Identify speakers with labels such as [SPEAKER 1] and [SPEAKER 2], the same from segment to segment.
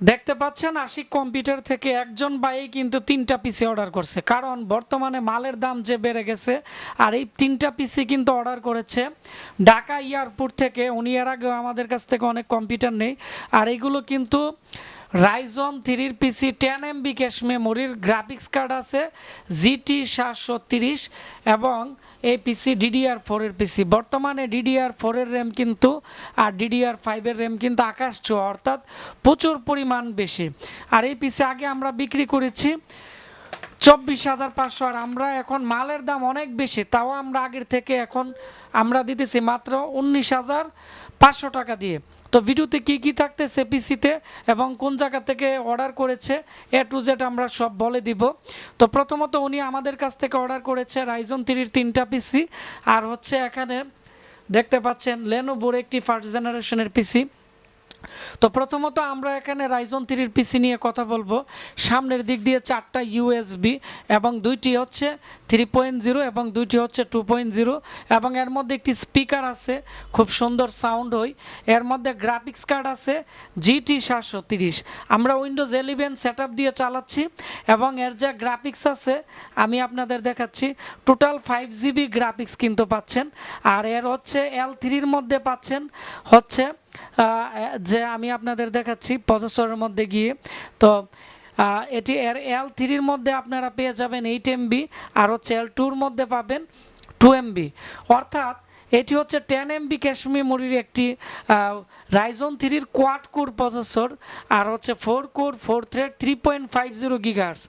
[SPEAKER 1] দেখতে পাচ্ছেন আশিক কম্পিউটার থেকে একজন ভাই কিন্তু তিনটা পিসি অর্ডার করছে। কারণ বর্তমানে মালের দাম যে বেড়ে গেছে, আর এই তিনটা পিসি কিন্তু অর্ডার করেছে ঢাকা এয়ারপোর্ট থেকে। উনি এর আগে আমাদের কাছ থেকে অনেক কম্পিউটার নেই আর এইগুলো কিন্তু রাইজন থ্রির পিসি টেন এমবি ক্যাশ মেমোরির গ্রাফিক্স কার্ড আছে জিটি সাতশো তিরিশ এবং এই পিসি ডিডিআর ফোরের পিসি বর্তমানে ডিডিআর ফোরের র্যাম কিন্তু আর ডিডিআর ফাইভের র্যাম কিন্তু আকাশ ছোঁয়া, অর্থাৎ প্রচুর পরিমাণ বেশি। আর এই পিসি আগে আমরা বিক্রি করেছি চব্বিশ হাজার পাঁচশো। আর আমরা এখন মালের দাম অনেক বেশি, তাও আমরা আগের থেকে এখন আমরা দিতেছি মাত্র উনিশ হাজার পাঁচশো টাকা দিয়ে। তো ভিডিওতে কি কি থাকতেছে পিসিতে এবং কোন জায়গা থেকে অর্ডার করেছে, এ টু জেড আমরা সব বলে দিব। তো প্রথমত উনি আমাদের কাছ থেকে অর্ডার করেছে রাইজন থ্রির তিনটা পিসি, আর হচ্ছে এখানে দেখতে পাচ্ছেন লেনোভোর একটি ফার্স্ট জেনারেশনের পিসি। তো প্রথমত আমরা এখানে রাইজন থ্রির পিসি নিয়ে কথা বলব। সামনের দিক দিয়ে চারটা ইউএসবি এবং দুইটি হচ্ছে থ্রি পয়েন্ট জিরো এবং দুইটি হচ্ছে টু পয়েন্ট জিরো এবং এর মধ্যে একটি স্পিকার আছে, খুব সুন্দর সাউন্ড হয়। এর মধ্যে গ্রাফিক্স কার্ড আছে জিটি সাতশো তিরিশ। আমরা উইন্ডোজ এলিভেন সেট দিয়ে চালাচ্ছি এবং এর যা গ্রাফিক্স আছে, আমি আপনাদের দেখাচ্ছি। টোটাল ফাইভ জিবি গ্রাফিক্স কিন্তু পাচ্ছেন। আর এর হচ্ছে এল থ্রির মধ্যে পাচ্ছেন হচ্ছে যে আমি আপনাদের দেখাচ্ছি প্রসেসরের মধ্যে গিয়ে। তো এটি এর এল থ্রির মধ্যে আপনারা পেয়ে যাবেন এইট এমবি আর হচ্ছে এল টুর মধ্যে পাবেন টু এমবি। অর্থাৎ এটি হচ্ছে টেন এমবি ক্যাশ মুড়ির একটি রাইজন থ্রির কোয়াড কোর প্রসেসর আর হচ্ছে four core four thread three point five zero gigahertz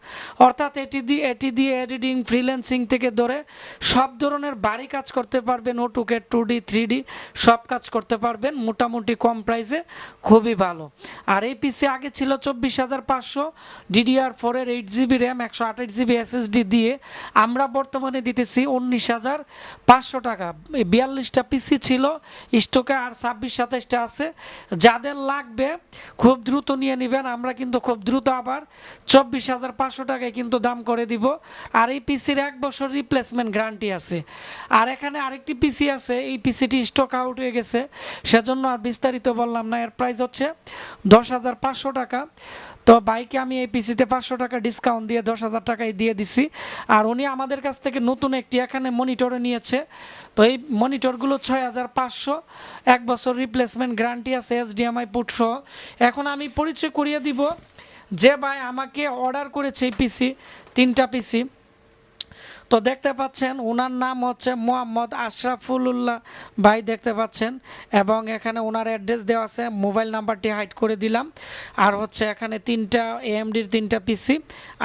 [SPEAKER 1] অর্থাৎ এটি দিয়ে এটি দিয়ে এডিটিং ফ্রিল্যান্সিং থেকে ধরে সব ধরনের বাড়ি কাজ করতে পারবেন ও টুকে টু ডি থ্রি ডি সব কাজ করতে পারবেন, মোটামুটি কম প্রাইসে খুবই ভালো। আর এই পিসি আগে ছিল চব্বিশ হাজার পাঁচশো ডিডিআর ফোরের এইট জিবি র্যাম একশো আঠাশ জিবি এসএসডি দিয়ে আমরা বর্তমানে দিতেছি উনিশ হাজার পাঁচশো টাকা। বিয়াল্লিশটা পিসি ছিল স্টকে আর ছাব্বিশ, সাতাইশটা আছে। যাদের লাগবে খুব দ্রুত নিয়ে নেবেন, আমরা কিন্তু খুব দ্রুত আবার চব্বিশ হাজার পাঁচশো টাকায় কিন্তু দাম করে দিব। আর এই পিসির এক বছর রিপ্লেসমেন্ট গ্যারান্টি আছে। আর এখানে আরেকটি পিসি আছে, এই পিসিটি স্টক আউট হয়ে গেছে। সেজন্য আর বিস্তারিত বললাম না, এর প্রাইস হচ্ছে দশ হাজার পাঁচশো টাকা। তো বাইকে আমি এই পিসিতে পাঁচশো টাকা ডিসকাউন্ট দিয়ে দশ হাজার টাকায় দিয়ে দিছি। আর উনি আমাদের কাছ থেকে নতুন একটি এখানে মনিটরও নিয়েছে। তো এই মনিটরগুলো ছয় হাজার পাঁচশো। এক বছর রিপ্লেসমেন্ট গ্যারান্টি আছে এসডিএমআই পুটসহ এখন আমি পরিচয় করিয়ে দিব। যে ভাই আমাকে অর্ডার করেছে এই পিসি, তিনটা পিসি। তো দেখতে পাচ্ছেন ওনার নাম হচ্ছে মোহাম্মদ আশরাফুল্লাহ ভাই, দেখতে পাচ্ছেন। এবং এখানে ওনার অ্যাড্রেস দেওয়া আছে, মোবাইল নাম্বারটি হাইড করে দিলাম। আর হচ্ছে এখানে তিনটা এএমডির তিনটা পিসি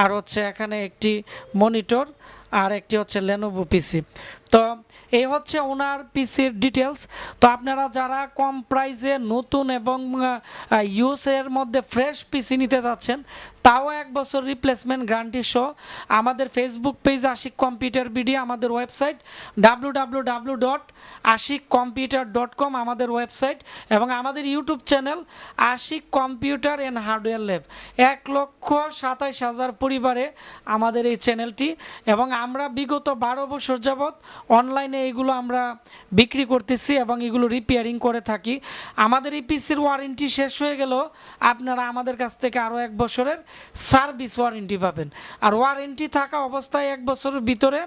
[SPEAKER 1] আর হচ্ছে এখানে একটি মনিটর আর একটি হচ্ছে লেনোভো পিসি তো এই হচ্ছে ওনার পিসির ডিটেলস তো আপনারা যারা কম প্রাইসে নতুন এবং ইউসের মধ্যে ফ্রেশ পিসি নিতে যাচ্ছেন, তাও এক বছর রিপ্লেসমেন্ট গ্যারান্টি সহ আমাদের Facebook page Ashik computer BD আমাদের website W W W dot Ashik computer dot com আমাদের ওয়েবসাইট এবং আমাদের YouTube channel Ashik computer and hardware lab এক লক্ষ সাতাইশ হাজার পরিবারে আমাদের এই চ্যানেলটি এবং আমরা বিগত বারো বছর যাবৎ অনলাইনে এইগুলো আমরা বিক্রি করতেছি এবং এগুলো রিপেয়ারিং করে থাকি। আমাদের এই পিসির ওয়ারেন্টি শেষ হয়ে গেল। আপনারা আমাদের কাছ থেকে আরও এক বছরের সার্ভিস ওয়ারেন্টি পাবেন। আর ওয়ারেন্টি থাকা অবস্থায় এক বছরের ভিতরে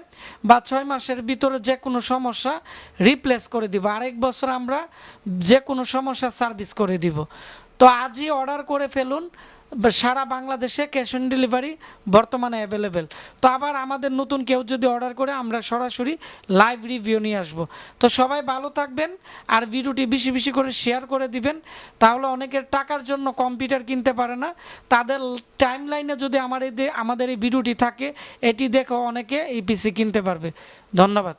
[SPEAKER 1] বা ছয় মাসের ভিতরে যে কোনো সমস্যা রিপ্লেস করে দিব। আরেক বছর আমরা যে কোনো সমস্যা সার্ভিস করে দিব। তো আজই অর্ডার করে ফেলুন সারা বাংলাদেশে ক্যাশ অন ডেলিভারি বর্তমানে অ্যাভেলেবেল তো আবার আমাদের নতুন কেউ যদি অর্ডার করে, আমরা সরাসরি লাইভ রিভিউ নিয়ে আসব। তো সবাই ভালো থাকবেন, আর ভিডিওটি বেশি বেশি করে শেয়ার করে দিবেন, তাহলে অনেকের টাকার জন্য কম্পিউটার কিনতে পারে না। তাদের টাইম লাইনে যদি আমার এই আমাদের এই ভিডিওটি থাকে, এটি দেখে অনেকে এই পিসি কিনতে পারবে। ধন্যবাদ।